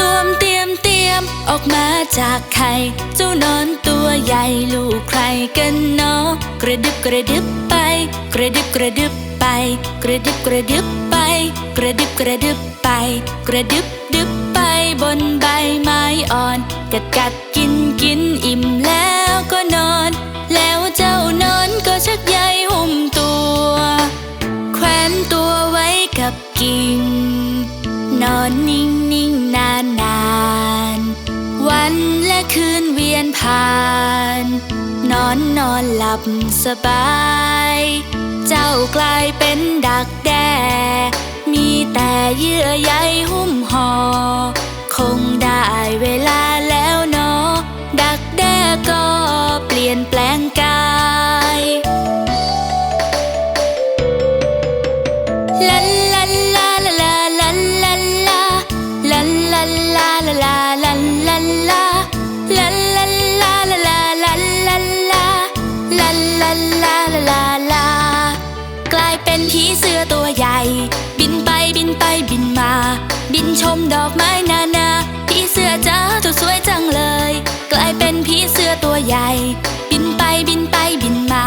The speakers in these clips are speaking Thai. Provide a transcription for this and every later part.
ตัวมเตรียมเตรียมออกมาจากไข่เจ้านอนตัวใหญ่ลูกใครกันเนาะกระดึบกระดึบไป กระดึบกระดึบไป กระดึบกระดึบไป กระดึบกระดึบไป กระดึบดึบไปบนใบไม้อ่อน กัดกัดกินกินอิ่มแล้ว นิ่งนิ่งนานนานๆวันและคืนเวียนผ่าน นอนนอนหลับสบาย เจ้ากลายเป็นดักแด้มีแต่เยื่อใยหุ้มห่อคงได้เวลาแล้วเนาะดักแด้ก็เปลี่ยนแปลงกายลัน ดอกไม้นานาผีเสื้อจ้าตัวสวยจังเลย กลายเป็นผีเสื้อตัวใหญ่ บินไปบินไปบินมา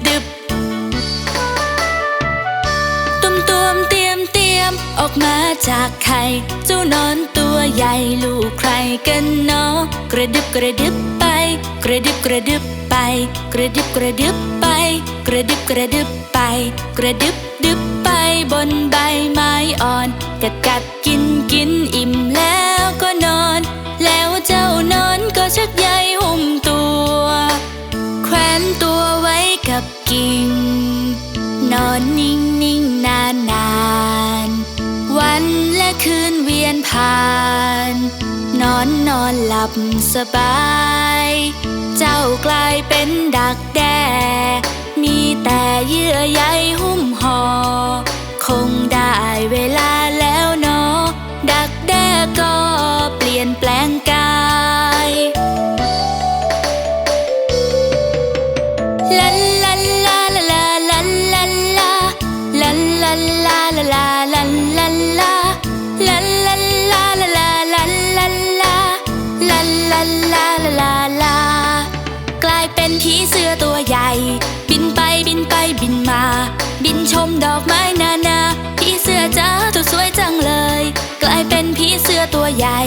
ออกมาจากไข่เจ้านอนตัวใหญ่ลูกใครกันเนาะกระดึบกระดึบไป กระดึบกระดึบไป กระดึบกระดึบไป กระดึบกระดึบไป กระดึบดึบไปบนใบไม้อ่อน กัดกัดกินกินอิ่มแล้วก็นอน แล้วเจ้านอนก็ชักใยหุ้มตัว แขวนตัวไว้กับกิ่งนอนนิ่งนิ่งนา นเวียนผ่าน นอนนอนหลับสบาย เจ้ากลายเป็นดักแด้ มีแต่เยื่อใยหุ้มห่อคง ผีเสื้อตัวใหญ่ บินไปบินไปบินมา บินชมดอกไม้นานาผีเสื้อจ้าตัวสวยจังเลย กลายเป็นผีเสื้อตัวใหญ่